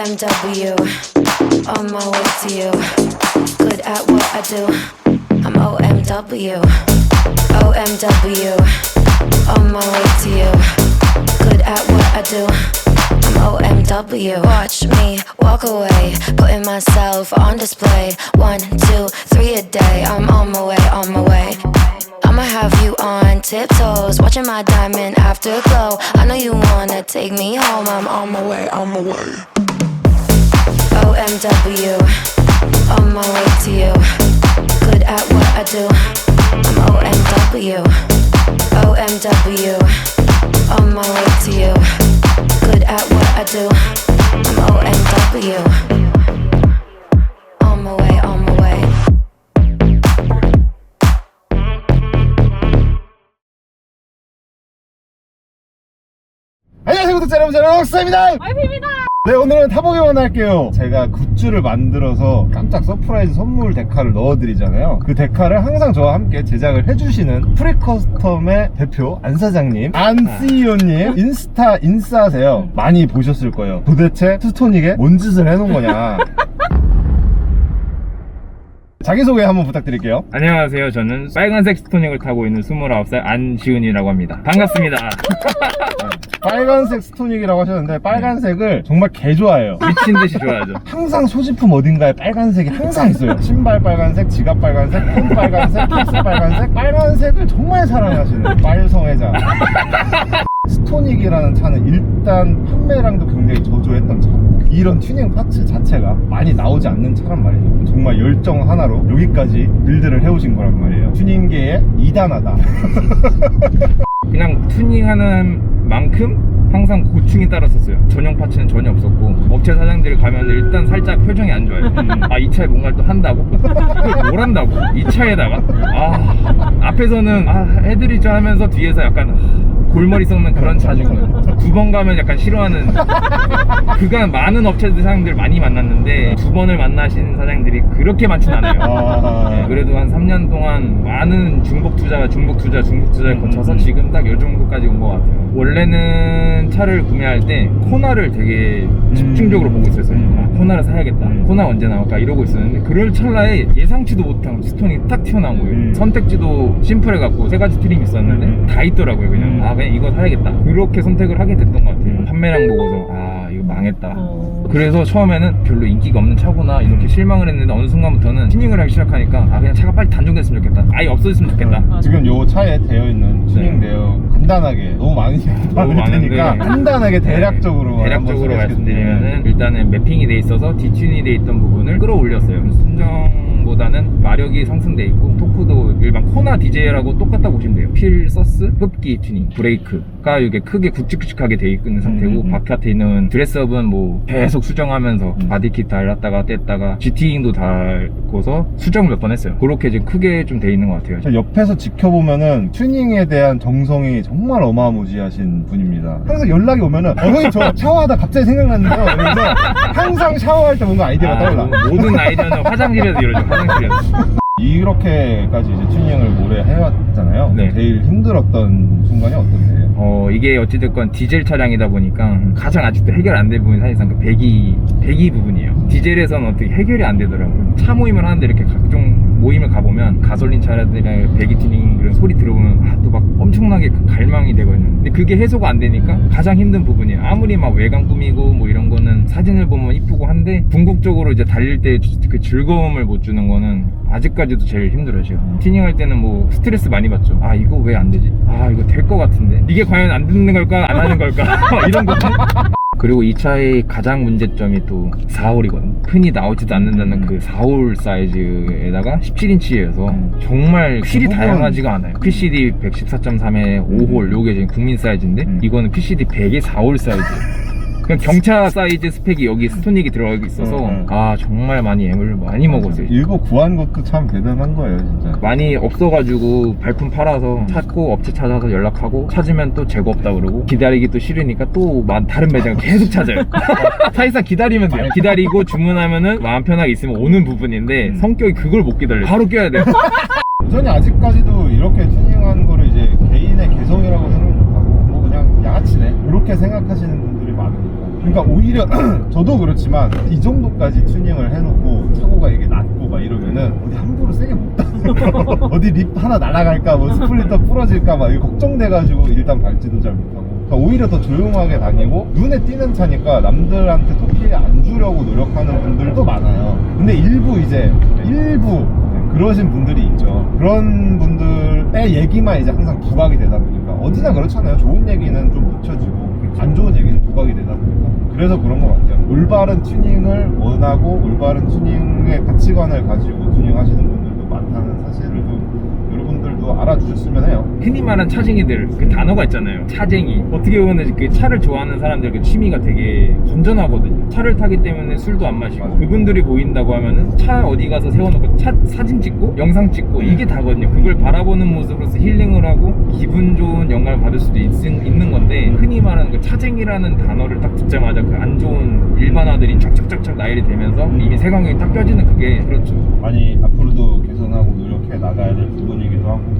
OMW, on my way to you. Good at what I do. I'm OMW, OMW, on my way to you. Good at what I do. I'm OMW. Watch me walk away, putting myself on display. One, two, three a day. I'm on my way, on my way. I'ma have you on tiptoes, watching my diamond afterglow. I know you wanna take me home. I'm on my way, on my way. OMW, on my way to you. Good at what I do. I'm OMW, OMW, on my way to you. Good at what I do. I'm OMW, on my way, on my way. 안녕하세요 구독자 여러분 저는 옥사입니다 와이프입니다. 네 오늘은 타보기만 할게요. 제가 굿즈를 만들어서 깜짝 서프라이즈 선물 데카를 넣어드리잖아요. 그 데카를 항상 저와 함께 제작을 해주시는 프리커스텀의 대표 안 사장님 안 CEO님 인스타 인싸세요. 많이 보셨을 거예요. 도대체 스토닉에 뭔 짓을 해놓은 거냐 자기소개 한번 부탁드릴게요 안녕하세요. 저는 빨간색 스토닉을 타고 있는 29살 안지은이라고 합니다. 반갑습니다. 빨간색 스토닉이라고 하셨는데 빨간색을 정말 개 좋아해요 미친 듯이 좋아하죠. 항상 소지품 어딘가에 빨간색이 항상 있어요. 신발 빨간색, 지갑 빨간색, 폰 빨간색, 케이스 빨간색, 빨간색을 정말 사랑하시는 빨성애자. 스토닉이라는 차는 일단 판매량도 굉장히 저조했던 차입니다. 이런 튜닝 파츠 자체가 많이 나오지 않는 차란 말이에요. 정말 열정 하나로 여기까지 빌드를 해오신 거란 말이에요. 튜닝계의 이단하다. 그냥 튜닝하는 만큼 항상 고충이 따랐었어요. 전용 파츠는 전혀 없었고 업체 사장들 가면 일단 살짝 표정이 안 좋아요. 아 이 차에 뭔가를 또 한다고? 그걸 뭘 한다고? 이 차에다가? 아 앞에서는 아 해드리죠 하면서 뒤에서 약간 아, 골머리 썩는 그런 차지고요. 두 번 가면 약간 싫어하는 그간 많은 업체들 사장들 많이 만났는데 두 번을 만나신 사장들이 그렇게 많진 않아요. 아, 네, 그래도 한 3년 동안 많은 중복 투자가 중복 투자 중복 투자를 음, 거쳐서 음. 지금 딱 요 정도까지 온 것 같아요. 원래는 차를 구매할 때 코나를 되게 집중적으로 보고 있었어요. 음. 아, 코나를 사야겠다. 음. 코나 언제 나올까 이러고 있었는데 그럴 찰나에 예상치도 못한 스톤이 딱 튀어나온 거예요. 음. 선택지도 심플해갖고 세 가지 트림이 있었는데 음. 다 있더라고요. 그냥 음. 아 그냥 이거 사야겠다. 그렇게 선택을 하게 됐던 것 같아요. 음. 판매량 보고서 아 이거 망했다. 어. 그래서 처음에는 별로 인기가 없는 차구나 이렇게 실망을 했는데 어느 순간부터는 튜닝을 하기 시작하니까 아 그냥 차가 빨리 단종됐으면 좋겠다. 아예 없어졌으면 좋겠다. 맞아. 지금 요 차에 되어 있는 튜닝되어 간단하게 너무 많이 너무 많을 테니까 많은데. 간단하게 대략적으로 네, 대략적으로 말씀드리면은 일단은 매핑이 돼 있어서 디튠이 돼 있던 부분을 끌어올렸어요. 순정보다는 마력이 상승돼 있고 토크도 일반 코나 DJ라고 똑같다고 보시면 돼요. 필 서스 흡기 튜닝 브레이크가 이게 크게 굵직굵직하게 돼 있는 상태고 음, 음. 바깥에 있는 드레스업은 뭐 계속 수정하면서 음. 바디킷 달았다가 뗐다가 GT잉도 달고서 수정을 몇번 했어요 그렇게 지금 크게 좀 돼 있는 것 같아요 저 옆에서 지켜보면은 튜닝에 대한 정성이 정말 어마무지하신 분입니다. 항상 연락이 오면은 어, 형님 저 샤워하다 갑자기 생각났는데요. 그래서 항상 샤워할 때 뭔가 아이디어가 아, 떠올라. 뭐 모든 아이디어는 화장실에서 이러죠 화장실에서 이렇게까지 이제 튜닝을 오래 해왔잖아요. 네. 제일 힘들었던 순간이 어떤데요? 어 이게 어찌됐건 디젤 차량이다 보니까 가장 아직도 해결 안 된 부분이 사실상 그 배기 배기 부분이에요 디젤에서는 어떻게 해결이 안 되더라고요 차 모임을 하는데 이렇게 각종 모임을 가보면 가솔린 차량들이랑 배기 튜닝 그런 소리 들어보면 아, 또 막 엄청나게 그 갈망이 되거든요. 근데 그게 해소가 안 되니까 가장 힘든 부분이에요. 아무리 막 외관 꾸미고 뭐 이런 거는 사진을 보면 이쁘고 한데 궁극적으로 이제 달릴 때 그 즐거움을 못 주는 거는 아직까지도 제일 힘들어요 지금. 튜닝 할 때는 뭐 스트레스 많이 받죠. 아 이거 왜 안 되지? 아 이거 될 것 같은데. 이게 과연 안 듣는 걸까? 안 하는 걸까? 이런 거 그리고 이 차의 가장 문제점이 또 4홀이거든요 흔히 나오지도 않는다는 음. 그 4홀 사이즈에다가 17인치여서 음. 정말 휠이 그 부분- 다양하지가 않아요 PCD 114.3에 5홀 요게 지금 국민 사이즈인데 음. 이거는 PCD 100에 4홀 사이즈 그냥 경차 사이즈 스펙이 여기 스토닉이 들어가 있어서 음, 음. 아 정말 많이 애를 많이 먹었어요 이거 구한 것도 참 대단한 거예요, 진짜. 많이 없어가지고 발품 팔아서 찾고 업체 찾아서 연락하고 찾으면 또 재고 없다 그러고 기다리기 또 싫으니까 또 마- 다른 매장을 계속 찾아요. 사실상 기다리면 돼요. 기다리고 주문하면은 마음 편하게 있으면 오는 부분인데 음. 성격이 그걸 못 기다려요. 바로 껴야 돼요. 여전히 아직까지도 이렇게 튜닝한 거를 이제 개인의 개성이라고 생각 못하고 뭐 그냥 양아치네. 이렇게 생각하시는 분들이 많으니까 그러니까 오히려 저도 그렇지만 이 정도까지 튜닝을 해놓고 차고가 이게 낮고 막 이러면은 어디 함부로 세게 못 다. 어디 립 하나 날아갈까 뭐 스플리터 부러질까 막 이거 걱정돼가지고 일단 밟지도 잘 못하고. 그러니까 오히려 더 조용하게 다니고 눈에 띄는 차니까 남들한테 더 피해 안 주려고 노력하는 분들도 많아요. 근데 일부 이제 일부 그러신 분들이 있죠. 그런 분들의 얘기만 이제 항상 부각이 되다 보니까 어디나 그렇잖아요. 좋은 얘기는 좀 묻혀지고 안 좋은 얘기는 부각이 되다 보니까 그래서 그런 것 같아요. 올바른 튜닝을 원하고 올바른 튜닝의 가치관을 가지고 튜닝 하시는 분들도 많다는 사실을 좀 여러분들도 알아주셨으면 해요. 흔히 말하는 차쟁이들 그 단어가 있잖아요. 차쟁이. 어떻게 보면 그 차를 좋아하는 사람들 그 취미가 되게 건전하거든요. 차를 타기 때문에 술도 안 마시고 맞아요. 그분들이 보인다고 하면은 차 어디 가서 세워놓고 차 사진 찍고 영상 찍고 이게 다거든요. 그걸 바라보는 모습으로서 힐링을 하고 기분 좋은 영감을 받을 수도 있, 있는 건데 흔히 말하는 그 차쟁이라는 단어를 딱 듣자마자 그 안 좋은 일반화들이 쫙쫙쫙쫙 나열이 되면서 이미 세관경이 딱 껴지는 그게 그렇죠. 많이 앞으로도 개선하고 노력해 나가야 될 부분이기도 하고. 네.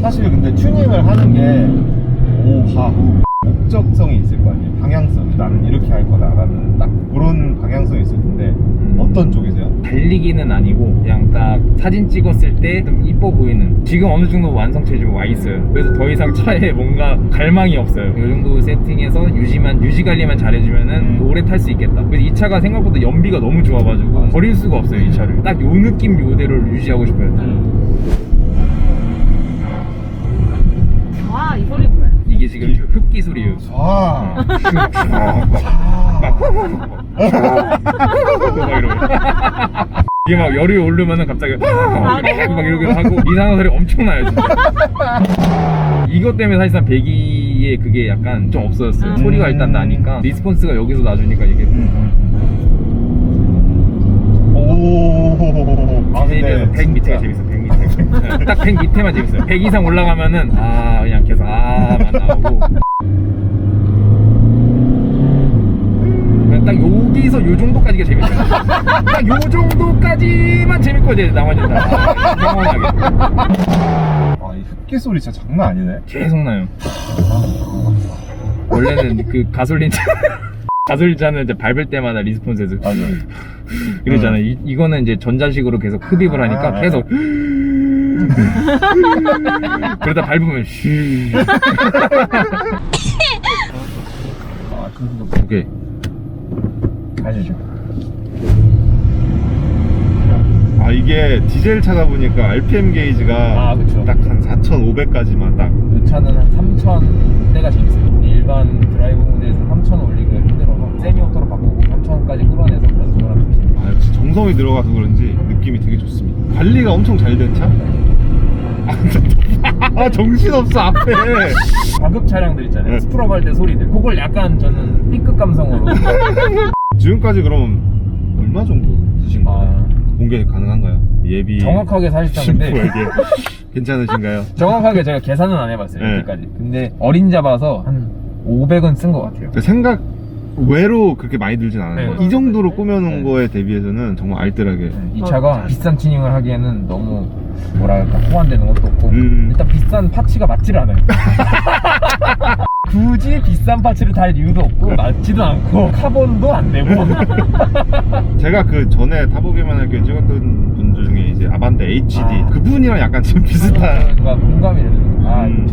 사실 근데 튜닝을 하는 게 오하후 목적성이 있을 거 아니에요? 방향성 나는 이렇게 할 거다라는 딱 그런 방향성이 있을 텐데 어떤 쪽이세요? 달리기는 아니고 그냥 딱 사진 찍었을 때 좀 이뻐 보이는. 지금 어느 정도 완성체에 좀 와 있어요. 그래서 더 이상 차에 뭔가 갈망이 없어요. 이 정도 세팅해서 유지만 유지 관리만 잘해주면은 음. 오래 탈 수 있겠다. 그래서 이 차가 생각보다 연비가 너무 좋아가지고 버릴 수가 없어요 이 차를. 딱 요 느낌 요대로를 유지하고 싶어요. 와, 이 소리? 이게 지금 흡기 소리예요 와막 이러고 이게 막 열이 오르면은 갑자기 막 이렇게 하고 이상한 소리 엄청나요 진짜 이것 때문에 사실상 배기에 그게 약간 좀 없어졌어요 음. 소리가 일단 나니까 리스폰스가 여기서 나주니까 이게 오. 아 대비해서 100 밑에가 재밌어 100 밑에. 딱 100 밑에만 재밌어요. 100 이상 올라가면은 아 그냥 계속 아만 나오고. 그냥 딱 여기서 요 정도까지가 재밌어요. 딱 요 정도까지만 재밌고 이제 나머지는 다 평온하게. 아 이 흡기 소리 진짜 장난 아니네. 계속 나요. 원래는 그 가솔린 차 가솔린 차는 이제 밟을 때마다 리스폰스에서. 맞아. 이러잖아요. 이, 이거는 이제 전자식으로 계속 흡입을 하니까 아. 계속. 그러다 밟으면 슈아 그래도. 오케이. 가시죠. 이게 디젤 차다 보니까 RPM 게이지가 아, 그쵸. 딱 한 4,500까지만 딱. 이 차는 한 3,000대가 재밌어요 일반 드라이브 모드에서 3,000 올리기가 힘들어서 세미오토로 바꾸고 3,000까지 끌어내서 하면 되시 아 역시 정성이 들어가서 그런지 느낌이 되게 좋습니다. 관리가 엄청 잘 된 차? 아, 아 정신없어 앞에. 과급 차량들 있잖아요 네. 스프럽 할 때 소리들 그걸 약간 저는 B급 감성으로 지금까지 그럼 얼마 정도 쓰신 거예요? 아, 공개 가능한가요? 예비 정확하게 사실상 근데 신부에게 괜찮으신가요? 정확하게 제가 계산은 안 해봤어요 네. 여기까지 근데 어린 잡아서 한 500은 쓴 것 같아요 그 생각 외로 그렇게 많이 들진 않아요. 네. 이 정도로 꾸며놓은 네. 거에 대비해서는 정말 알뜰하게. 네, 이 차가 비싼 튜닝을 하기에는 너무 뭐랄까 호환되는 것도 없고 음. 일단 비싼 파츠가 맞질 않아요 굳이 비싼 파츠를 달 이유도 없고 맞지도 않고 카본도 안 되고 제가 그 전에 타보기만 할게 찍었던 분들 중에 이제 아반떼 HD 아. 그분이랑 약간 좀 비슷한. 뭔가 공감이 되는. 아 음.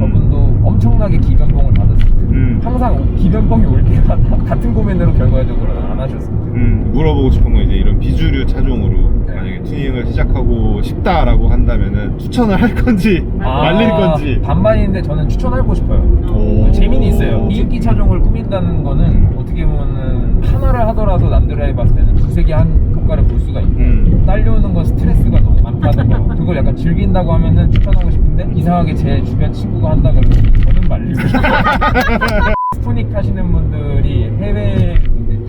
항상 기변봉이 올 때마다 같은 고민으로 결과적으로 안 하셨습니다 음, 물어보고 싶은 건 이제 이런 비주류 차종으로 네. 만약에 튜닝을 시작하고 싶다라고 한다면은 추천을 할 건지 말릴 건지. 아, 반반인데 저는 추천하고 싶어요 오. 재미는 있어요. 이인기 차종을 꾸민다는 거는 어떻게 보면은 하나를 하더라도 남들이 봤을 때는 두세 개한 효과를 볼 수가 있고 음. 딸려오는 건 스트레스가 너무 많다는 거. 그걸 약간 즐긴다고 하면은 추천하고 싶은데 이상하게 제 주변 친구가 한다 그러면 저는 말리고 싶어요. 스푸닉 하시는 분들이 해외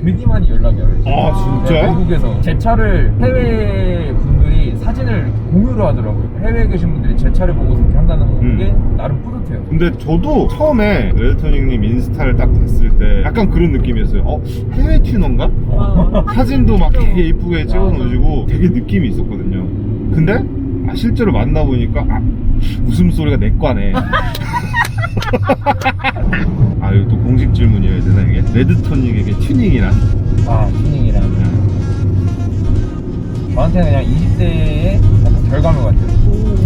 되게 많이 연락이 와요. 아, 진짜? 외국에서 제 차를 해외 분들이 사진을 공유를 하더라고요. 해외에 계신 분들이 제 차를 보고서 이렇게 한다는 음. 게 나름 뿌듯해요. 근데 저도 처음에 레드토닝님 인스타를 딱 봤을 때 약간 그런 느낌이었어요. 어, 해외 튜너인가? 어. 사진도 막 되게 이쁘게 찍어 놓으시고 되게 느낌이 있었거든요. 근데 아, 실제로 만나보니까 아, 웃음소리가 내 과네. 아 이거 또 공식 질문이어야 되나 이게? 레드토닉에게 튜닝이란? 아 튜닝이라는 저한테는 그냥 20대의 결과물 같아요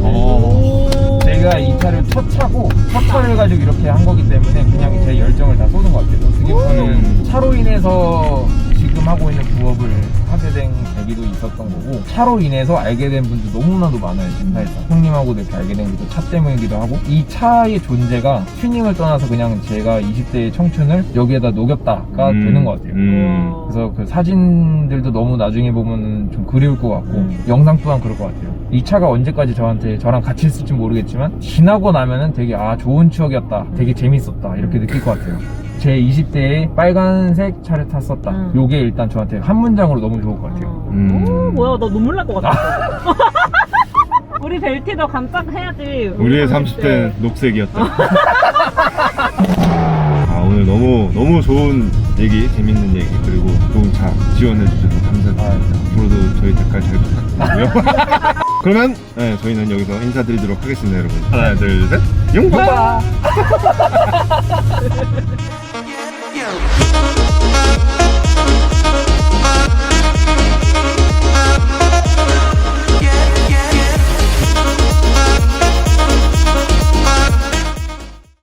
어. 제가 이 차를 첫 차고 첫 차를 가지고 이렇게 한 거기 때문에 그냥 제 열정을 다 쏟은 것 같아요 어떻게 보면 차로 인해서 지금 하고 있는 부업을 하게 된 계기도 있었던 거고 차로 인해서 알게 된 분도 너무나도 많아요 지금 사에서 형님하고 이렇게 알게 된 것도 차 때문이기도 하고 이 차의 존재가 튜닝을 떠나서 그냥 제가 20대의 청춘을 여기에다 녹였다가 음. 되는 것 같아요 음. 그래서 그 사진들도 너무 나중에 보면 좀 그리울 것 같고 영상 또한 그럴 것 같아요. 이 차가 언제까지 저한테 저랑 같이 있을지 모르겠지만 지나고 나면은 되게 아 좋은 추억이었다, 되게 재밌었다 이렇게 느낄 것 같아요. 제 20대에 빨간색 차를 탔었다. 음. 요게 일단 저한테 한 문장으로 너무 좋을 것 같아요. 음. 오, 뭐야, 나 눈물 날 것 같아. 우리 벨티도 깜짝 해야지. 우리의 30대는 녹색이었다. 아 오늘 너무 너무 좋은 얘기, 재밌는 얘기 그리고 좋은 차 지원해 주셔서 감사드립니다. 앞으로도 저희 댓글 잘 부탁드리고요. 그러면 네, 저희는 여기서 인사드리도록 하겠습니다, 여러분. 하나, 둘, 셋, 용바! down.